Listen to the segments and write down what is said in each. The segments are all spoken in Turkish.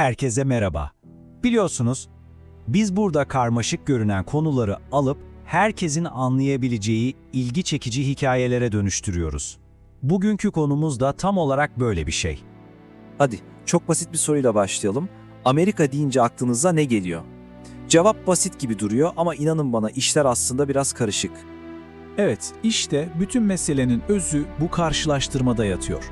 Herkese merhaba. Biliyorsunuz, biz burada karmaşık görünen konuları alıp herkesin anlayabileceği ilgi çekici hikayelere dönüştürüyoruz. Bugünkü konumuz da tam olarak böyle bir şey. Hadi çok basit bir soruyla başlayalım. Amerika deyince aklınıza ne geliyor? Cevap basit gibi duruyor ama inanın bana işler aslında biraz karışık. Evet, işte bütün meselenin özü bu karşılaştırmada yatıyor.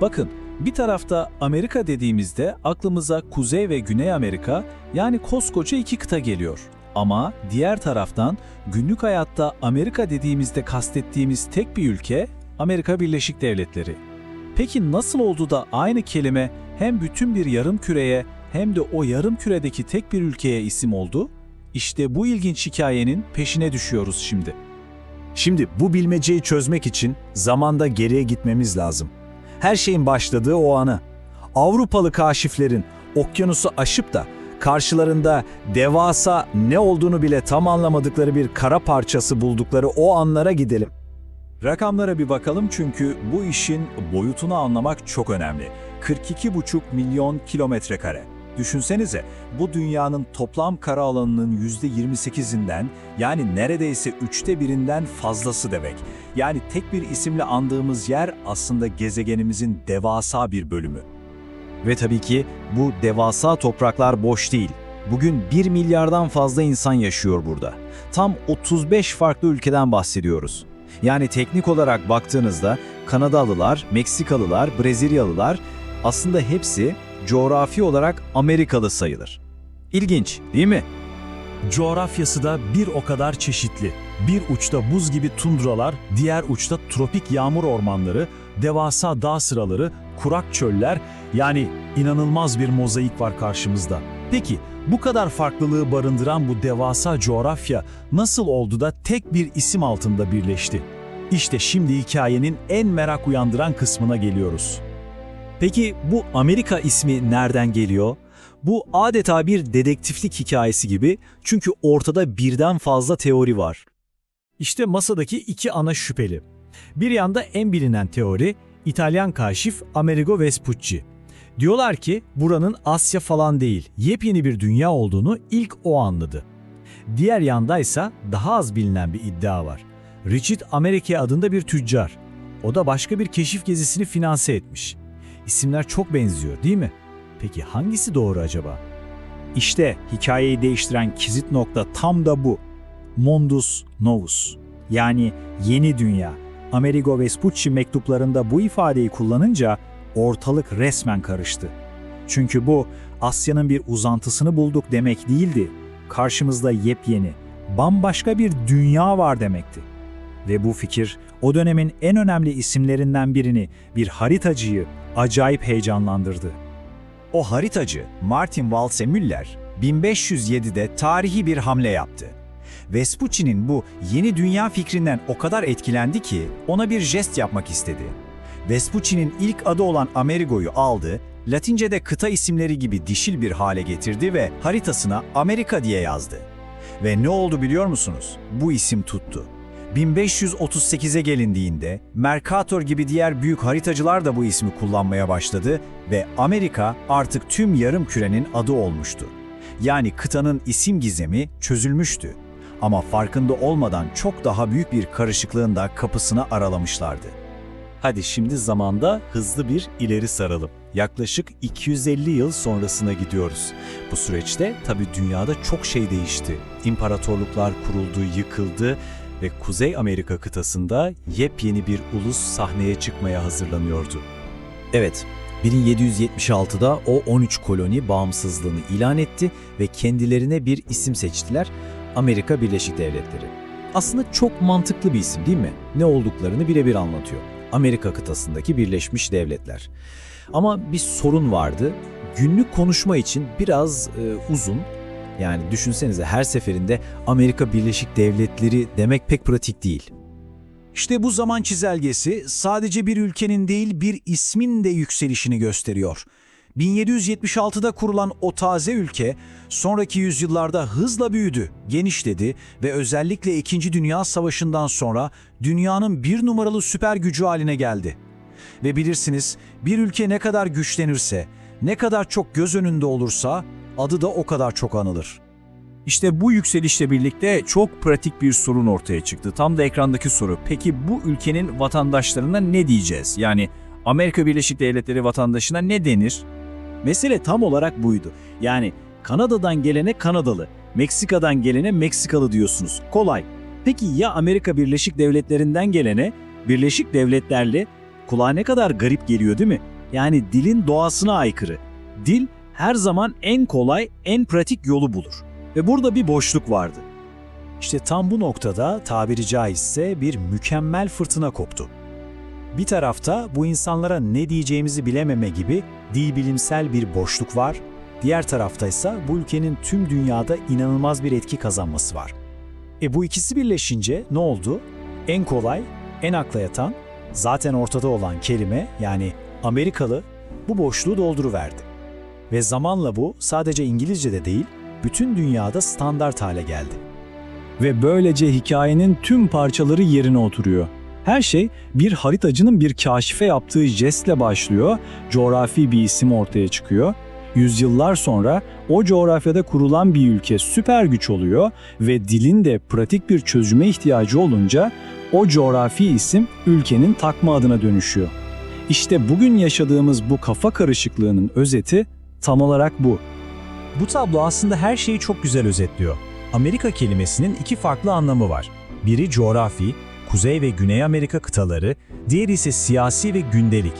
Bakın, bir tarafta Amerika dediğimizde aklımıza Kuzey ve Güney Amerika yani koskoca iki kıta geliyor. Ama diğer taraftan günlük hayatta Amerika dediğimizde kastettiğimiz tek bir ülke Amerika Birleşik Devletleri. Peki nasıl oldu da aynı kelime hem bütün bir yarım küreye hem de o yarım küredeki tek bir ülkeye isim oldu? İşte bu ilginç hikayenin peşine düşüyoruz şimdi. Şimdi bu bilmeceyi çözmek için zamanda geriye gitmemiz lazım. Her şeyin başladığı o anı. Avrupalı kaşiflerin okyanusu aşıp da karşılarında devasa ne olduğunu bile tam anlamadıkları bir kara parçası buldukları o anlara gidelim. Rakamlara bir bakalım çünkü bu işin boyutunu anlamak çok önemli. 42,5 milyon kilometre kare. Düşünsenize bu dünyanın toplam kara alanının %28'inden yani neredeyse üçte birinden fazlası demek. Yani tek bir isimle andığımız yer aslında gezegenimizin devasa bir bölümü. Ve tabii ki bu devasa topraklar boş değil. Bugün 1 milyardan fazla insan yaşıyor burada. Tam 35 farklı ülkeden bahsediyoruz. Yani teknik olarak baktığınızda Kanadalılar, Meksikalılar, Brezilyalılar aslında hepsi coğrafi olarak Amerikalı sayılır. İlginç, değil mi? Coğrafyası da bir o kadar çeşitli. Bir uçta buz gibi tundralar, diğer uçta tropik yağmur ormanları, devasa dağ sıraları, kurak çöller yani inanılmaz bir mozaik var karşımızda. Peki bu kadar farklılığı barındıran bu devasa coğrafya nasıl oldu da tek bir isim altında birleşti? İşte şimdi hikayenin en merak uyandıran kısmına geliyoruz. Peki bu Amerika ismi nereden geliyor? Bu adeta bir dedektiflik hikayesi gibi çünkü ortada birden fazla teori var. İşte masadaki iki ana şüpheli. Bir yanda en bilinen teori İtalyan kaşif Amerigo Vespucci. Diyorlar ki buranın Asya falan değil, yepyeni bir dünya olduğunu ilk o anladı. Diğer yandaysa daha az bilinen bir iddia var. Richard Amerike adında bir tüccar. O da başka bir keşif gezisini finanse etmiş. İsimler çok benziyor değil mi? Peki hangisi doğru acaba? İşte hikayeyi değiştiren kilit nokta tam da bu. Mondus Novus. Yani yeni dünya. Amerigo Vespucci mektuplarında bu ifadeyi kullanınca ortalık resmen karıştı. Çünkü bu Asya'nın bir uzantısını bulduk demek değildi. Karşımızda yepyeni, bambaşka bir dünya var demekti. Ve bu fikir o dönemin en önemli isimlerinden birini, bir haritacıyı acayip heyecanlandırdı. O haritacı Martin Walse Müller 1507'de tarihi bir hamle yaptı. Vespucci'nin bu yeni dünya fikrinden o kadar etkilendi ki ona bir jest yapmak istedi. Vespucci'nin ilk adı olan Amerigo'yu aldı, Latince'de kıta isimleri gibi dişil bir hale getirdi ve haritasına Amerika diye yazdı. Ve ne oldu biliyor musunuz? Bu isim tuttu. 1538'e gelindiğinde Mercator gibi diğer büyük haritacılar da bu ismi kullanmaya başladı ve Amerika artık tüm yarım kürenin adı olmuştu. Yani kıtanın isim gizemi çözülmüştü. Ama farkında olmadan çok daha büyük bir karışıklığın da kapısını aralamışlardı. Hadi şimdi zamanda hızlı bir ileri saralım. Yaklaşık 250 yıl sonrasına gidiyoruz. Bu süreçte tabii dünyada çok şey değişti. İmparatorluklar kuruldu, yıkıldı ve Kuzey Amerika kıtasında yepyeni bir ulus sahneye çıkmaya hazırlanıyordu. Evet, 1776'da o 13 koloni bağımsızlığını ilan etti ve kendilerine bir isim seçtiler, Amerika Birleşik Devletleri. Aslında çok mantıklı bir isim değil mi? Ne olduklarını birebir anlatıyor. Amerika kıtasındaki Birleşmiş Devletler. Ama bir sorun vardı. Günlük konuşma için biraz e, uzun. Yani düşünsenize her seferinde Amerika Birleşik Devletleri demek pek pratik değil. İşte bu zaman çizelgesi sadece bir ülkenin değil bir ismin de yükselişini gösteriyor. 1776'da kurulan o taze ülke sonraki yüzyıllarda hızla büyüdü, genişledi ve özellikle 2. Dünya Savaşı'ndan sonra dünyanın bir numaralı süper gücü haline geldi. Ve bilirsiniz bir ülke ne kadar güçlenirse Ne kadar çok göz önünde olursa adı da o kadar çok anılır. İşte bu yükselişle birlikte çok pratik bir sorun ortaya çıktı. Tam da ekrandaki soru. Peki bu ülkenin vatandaşlarına ne diyeceğiz? Yani Amerika Birleşik Devletleri vatandaşına ne denir? Mesele tam olarak buydu. Yani Kanada'dan gelene Kanadalı, Meksika'dan gelene Meksikalı diyorsunuz. Kolay. Peki ya Amerika Birleşik Devletleri'nden gelene Birleşik Devletlerle kulağa ne kadar garip geliyor değil mi? Yani dilin doğasına aykırı. Dil her zaman en kolay, en pratik yolu bulur. Ve burada bir boşluk vardı. İşte tam bu noktada tabiri caizse bir mükemmel fırtına koptu. Bir tarafta bu insanlara ne diyeceğimizi bilememe gibi dil bilimsel bir boşluk var, diğer tarafta ise bu ülkenin tüm dünyada inanılmaz bir etki kazanması var. E bu ikisi birleşince ne oldu? En kolay, en akla yatan, zaten ortada olan kelime yani Amerikalı bu boşluğu dolduruverdi. Ve zamanla bu sadece İngilizce'de değil, bütün dünyada standart hale geldi. Ve böylece hikayenin tüm parçaları yerine oturuyor. Her şey bir haritacının bir kaşife yaptığı jestle başlıyor, coğrafi bir isim ortaya çıkıyor. Yüzyıllar sonra o coğrafyada kurulan bir ülke süper güç oluyor ve dilin de pratik bir çözüme ihtiyacı olunca o coğrafi isim ülkenin takma adına dönüşüyor. İşte bugün yaşadığımız bu kafa karışıklığının özeti tam olarak bu. Bu tablo aslında her şeyi çok güzel özetliyor. Amerika kelimesinin iki farklı anlamı var. Biri coğrafi, Kuzey ve Güney Amerika kıtaları, diğeri ise siyasi ve gündelik.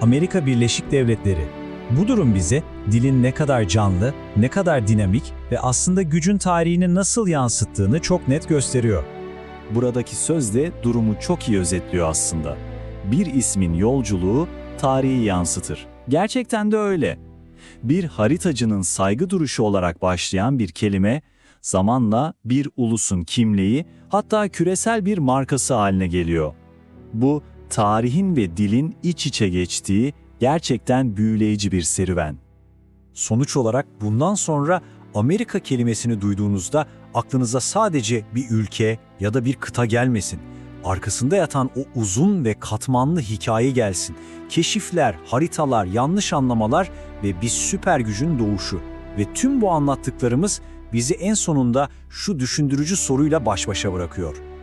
Amerika Birleşik Devletleri. Bu durum bize dilin ne kadar canlı, ne kadar dinamik ve aslında gücün tarihini nasıl yansıttığını çok net gösteriyor. Buradaki söz de durumu çok iyi özetliyor aslında. Bir ismin yolculuğu tarihi yansıtır. Gerçekten de öyle. Bir haritacının saygı duruşu olarak başlayan bir kelime, zamanla bir ulusun kimliği, hatta küresel bir markası haline geliyor. Bu, tarihin ve dilin iç içe geçtiği gerçekten büyüleyici bir serüven. Sonuç olarak bundan sonra Amerika kelimesini duyduğunuzda aklınıza sadece bir ülke ya da bir kıta gelmesin. Arkasında yatan o uzun ve katmanlı hikaye gelsin. Keşifler, haritalar, yanlış anlamalar ve bir süper gücün doğuşu. Ve tüm bu anlattıklarımız bizi en sonunda şu düşündürücü soruyla baş başa bırakıyor.